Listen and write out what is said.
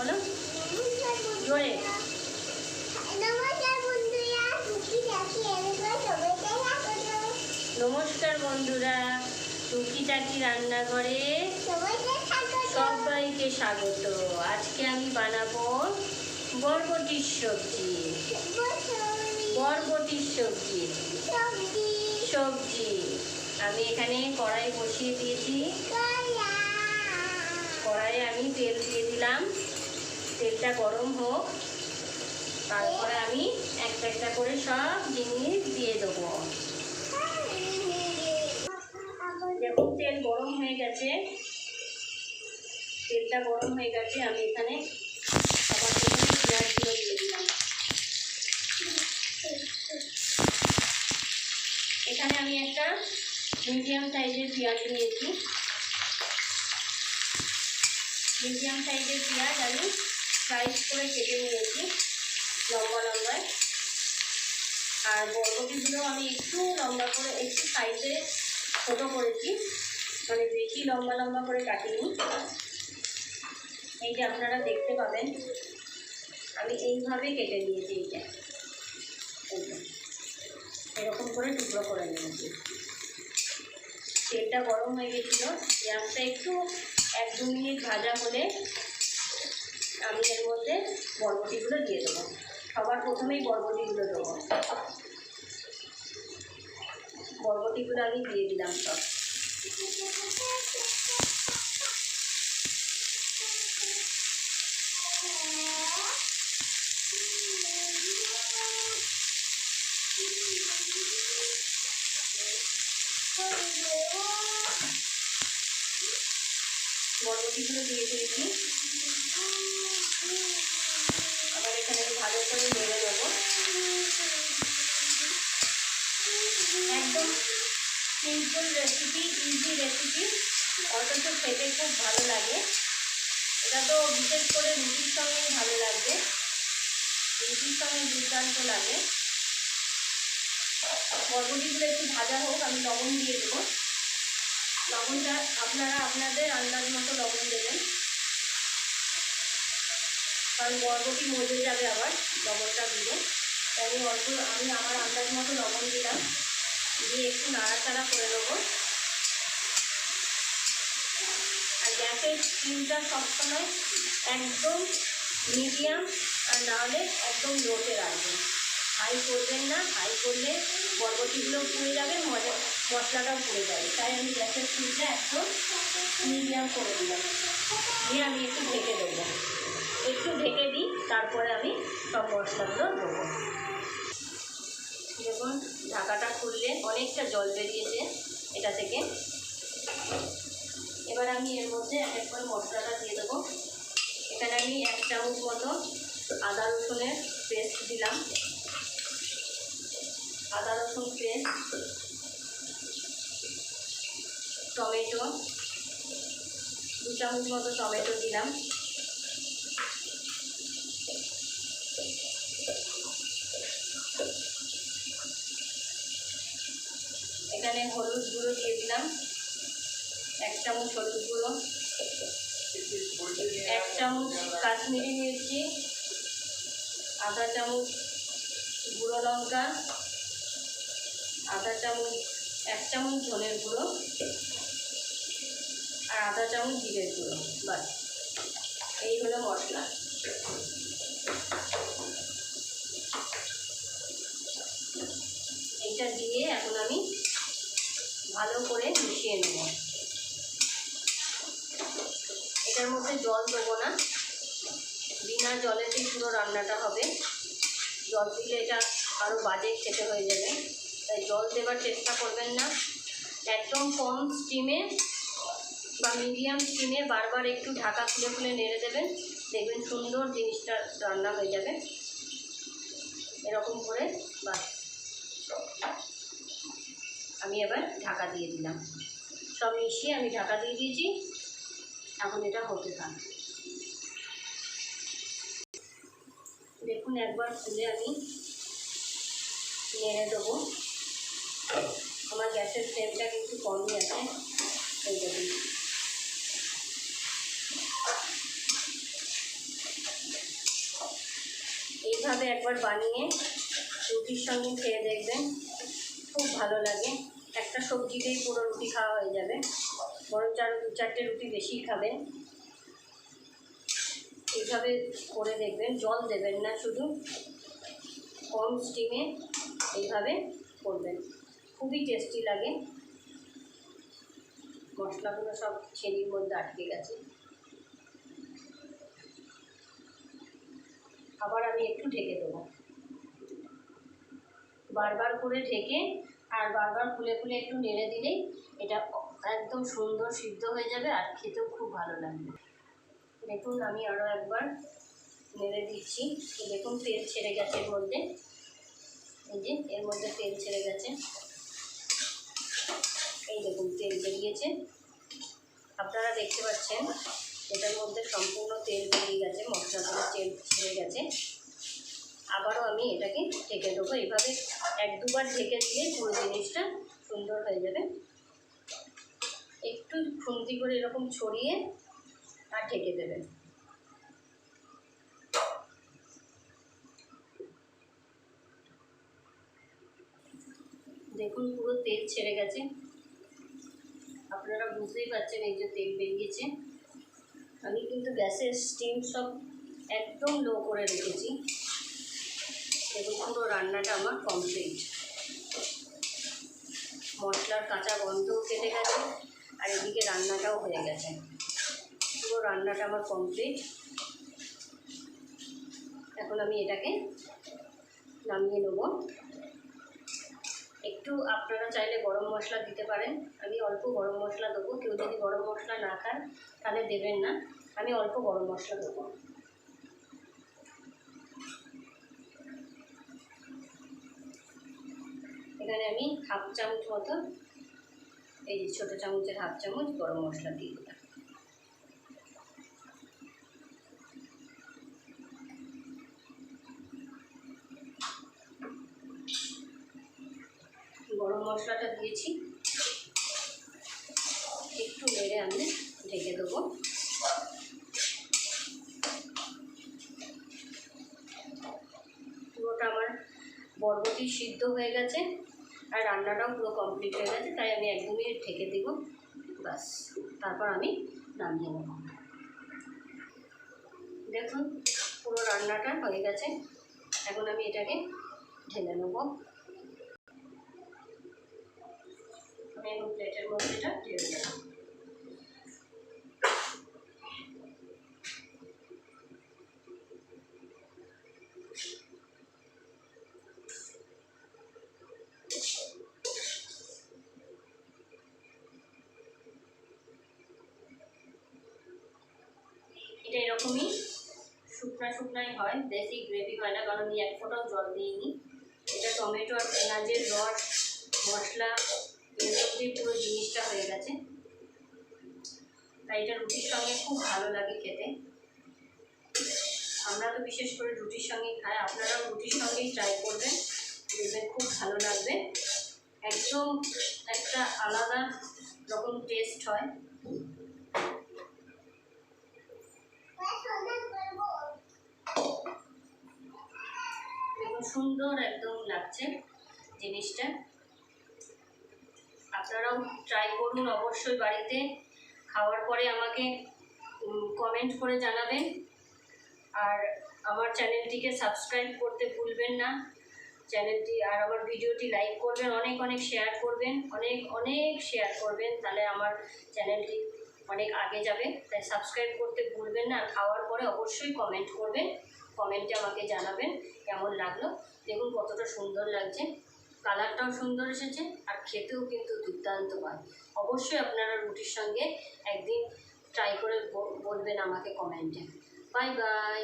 বলো। জোরে। নমস্কার বন্ধুরা টুকি ডাকি এনেবার সবাইকে স্বাগত। নমস্কার বন্ধুরা টুকি টাকি রান্নাঘরে সবাইকে স্বাগত। আজকে আমি বানাবো বরবটির সবজি। বরবটির সবজি। সবজি। আমি এখানে কড়াই বসিয়ে দিয়েছি। কড়াইয়ে আমি তেল দিয়ে দিলাম। তেলটা গরম হোক, তারপরে আমি একটা একটা করে সব জিনিস দিয়ে দেবো। দেখুন, তেল গরম হয়ে গেছে। তেলটা গরম হয়ে গেছে, আমি এখানে প্রথমে পেঁয়াজগুলো দিয়ে দিলাম। এখানে আমি একটা মিডিয়াম সাইজের পেঁয়াজ নিয়েছি। মিডিয়াম সাইজের পেঁয়াজ আমি সাইজ করে কেটে নিয়েছি, লম্বা লম্বায় আর বরবটিগুলো আমি একটু লম্বা করে, একটু সাইজে ছোটো করেছি মানে বেশি লম্বা লম্বা করে কাটিনি। এই যে আপনারা দেখতে পাবেন, আমি এইভাবে কেটে নিয়েছি এইটা এই এরকম করে টুকরো করে নিয়েছি। তেলটা গরম হয়ে গেছিল পেঁয়াজটা একটু এক দু মিনিট ভাজা হলে আমি এর মধ্যে বরবটিগুলো দিয়ে দেবো সবার প্রথমেই বরবটিগুলো দেবো। বরবটিগুলো আমি দিয়ে দিলাম সব। বরবটিগুলো দিয়ে দিয়েছি আবার এখানে ভালো করে নেড়ে দেবো একদম সিম্পল রেসিপি ইজি রেসিপি অথচ খেতে খুব ভালো লাগে। এটা তো বিশেষ করে রুটির সঙ্গেই ভালো লাগবে রুটির সঙ্গে দুর্দান্ত লাগে। বরবটিগুলো একটু ভাজা হোক, আমি লবণ দিয়ে দেবো। লবণটা আপনারা আপনাদের আন্দাজ মতো লবণ দেবেন। কারণ বরবটি মজে যাবে আবার, লবণটা দিলে। তাই অল্প আমি আমার আন্দাজ মতো লবণ দিলাম। দিয়ে একটু নাড়াচাড়া করে নেব। আর গ্যাসের স্টিমটা সবসময় একদম মিডিয়াম, আর না হলে একদম লোতে রাখবেন। হাই করবেন না, হাই করলে বরবটিগুলো পুড়ে যাবে, মজা, মশলাটাও পুড়ে যাবে। তাই আমি গ্যাসের স্টিমটা একদম মিডিয়াম করে দিলাম। দিয়ে আমি একটু ঢেকে দেবো। একটু ঢেকে দিই, তারপরে আমি সব মশলাগুলো দেবো। দেখুন, ঢাকাটা খুললে অনেকটা জল বেরিয়েছে এটা থেকে। এবার আমি এর মধ্যে এক এক করে মশলাটা দিয়ে দেবো। এখানে আমি এক চামচ মতো আদা রসুনের পেস্ট দিলাম। আদা রসুন পেস্ট, টমেটো, দু চামচ মতো টমেটো দিলাম। এখানে হলুদ গুঁড়ো দিয়ে দিলাম। এক চামচ হলুদ গুঁড়ো। এক চামচ কাশ্মীরি মির্চি। আধা চামচ গুঁড়ো লঙ্কা। আধা চামচ, এক চামচ ধনের গুঁড়ো। আর আধা চামচ জিরের গুঁড়ো, বাস। এই হলো মশলা। এটা দিয়ে এখন আমি ভালো করে মিশিয়ে নেব। এটার মধ্যে জল দেবো না। বিনা জলেতেই পুরো রান্নাটা হবে, জল দিলে এটা আরও বাজে খেতে হয়ে যাবে। তাই জল দেবার চেষ্টা করবেন না। একদম কম স্টিমে বা মিডিয়াম স্টিমে বারবার একটু ঢাকা খুলে খুলে নেড়ে দেবেন। দেখবেন সুন্দর জিনিসটা রান্না হয়ে যাবে। এরকম করে বাস। আমি এবার ঢাকা দিয়ে দিলাম। সব মিশিয়ে আমি ঢাকা দিয়ে দিয়েছি। এখন এটা হতে থাক। দেখুন, একবার খুলে আমি নেড়ে দেবো। আমার গ্যাসের ফ্লেমটা কিন্তু কমই আছে। এই দেখুন। এইভাবে একবার বানিয়ে রুটির সঙ্গে খেয়ে দেখবেন। খুব ভালো লাগে। একটা সবজিতেই পুরো রুটি খাওয়া হয়ে যাবে। বরং চার দু চারটে রুটি বেশি খাবেন এইভাবে করে দেখবেন, জল দেবেন না শুধু। কম স্টিমে এইভাবে করবেন। খুবই টেস্টি লাগে। মশলাগুলো সব ছেনির মধ্যে আটকে গেছে। আবার আমি একটু ঢেকে দেবো। বারবার করে ঢেকে আর বারবার খুলে খুলে একটু নেড়ে দিলেই এটা একদম সুন্দর সিদ্ধ হয়ে যাবে আর খেতেও খুব ভালো লাগবে। দেখুন, আমি আরও একবার নেড়ে দিচ্ছি। দেখুন, তেল ছেড়ে গেছে এর মধ্যে। এই যে, এর মধ্যে তেল ছেড়ে গেছে। এই দেখুন, তেল বেরিয়েছে। আপনারা দেখতে পাচ্ছেন, এটার মধ্যে সম্পূর্ণ তেল বেরিয়ে গেছে মশলাগুলো তেল ছেড়ে গেছে। আবারও আমি এটাকে ঢেকে দেবো। এইভাবে এক দুবার ঢেকে দিলে পুরো জিনিসটা সুন্দর হয়ে যাবে। একটু খুন্তি করে এরকম ছড়িয়ে আর ঢেকে দেবেন দেখুন পুরো তেল ছেড়ে গেছে। আপনারা বুঝতেই পারছেন এই যে তেল বেরিয়েছে। আমি কিন্তু গ্যাসের স্টিম সব একদম লো করে রেখেছি। দেখুন পুরো রান্নাটা আমার কমপ্লিট মশলার কাঁচা গন্ধও কেটে গেছে, আর এদিকে রান্নাটাও হয়ে গেছে। পুরো রান্নাটা আমার কমপ্লিট এখন আমি এটাকে নামিয়ে নেব। একটু আপনারা চাইলে গরম মশলা দিতে পারেন। আমি অল্প গরম মশলা দেবো। কেউ যদি গরম মশলা না খান, তাহলে দেবেন না। আমি অল্প গরম মশলা দেবো। এখানে আমি হাফ চামচ মতো এই যে ছোটো চামচের হাফ চামচ গরম মশলা দিয়ে দিলাম। গরম মশলাটা দিয়েছি। একটু নেড়ে আমি ঢেকে দেবো। পুরোটা আমার বরবটি সিদ্ধ হয়ে গেছে। আর রান্নাটাও পুরো কমপ্লিট হয়ে গেছে, তাই আমি এক দু মিনিট ঢেকে দেব। বাস তারপর আমি নামিয়ে নেব। দেখুন, পুরো রান্নাটা হয়ে গেছে। এখন আমি এটাকে ঢেলে নেব। আমি এখন প্লেটের মধ্যে এটা ঢেলে দেবো এটা এরকমই শুকনা শুকনাই হয় বেশি গ্রেভি হয় না, কারণ আমি এক ফোঁটাও জল দিইনি। এটা টমেটো আর পেঁয়াজের রস, মশলা দিয়ে পুরো জিনিসটা হয়ে গেছে। তাই এটা রুটির সঙ্গে খুব ভালো লাগে খেতে। আমরা তো বিশেষ করে রুটির সঙ্গেই খাই, আপনারাও রুটির সঙ্গেই ট্রাই করবেন। দেখবেন খুব ভালো লাগবে। একদম একটা আলাদা রকম টেস্ট হয় দেখুন সুন্দর একদম লাগছে জিনিসটা। আপনারাও ট্রাই করুন অবশ্যই বাড়িতে। খাওয়ার পরে আমাকে কমেন্ট করে জানাবেন। আর আমার চ্যানেলটিকে সাবস্ক্রাইব করতে ভুলবেন না। চ্যানেলটি আর আমার ভিডিওটি লাইক করবেন, অনেক অনেক শেয়ার করবেন, অনেক অনেক শেয়ার করবেন। তাহলে আমার চ্যানেলটি অনেক আগে যাবে। তাই সাবস্ক্রাইব করতে ভুলবেন না। খাওয়ার পরে অবশ্যই কমেন্ট করবেন। কমেন্টে আমাকে জানাবেন কেমন লাগল। দেখুন কতটা সুন্দর লাগছে। কালারটাও সুন্দর এসেছে আর খেতেও কিন্তু দুর্দান্ত হয়। অবশ্যই আপনারা রুটির সঙ্গে একদিন ট্রাই করে বলবেন আমাকে কমেন্টে। Bye bye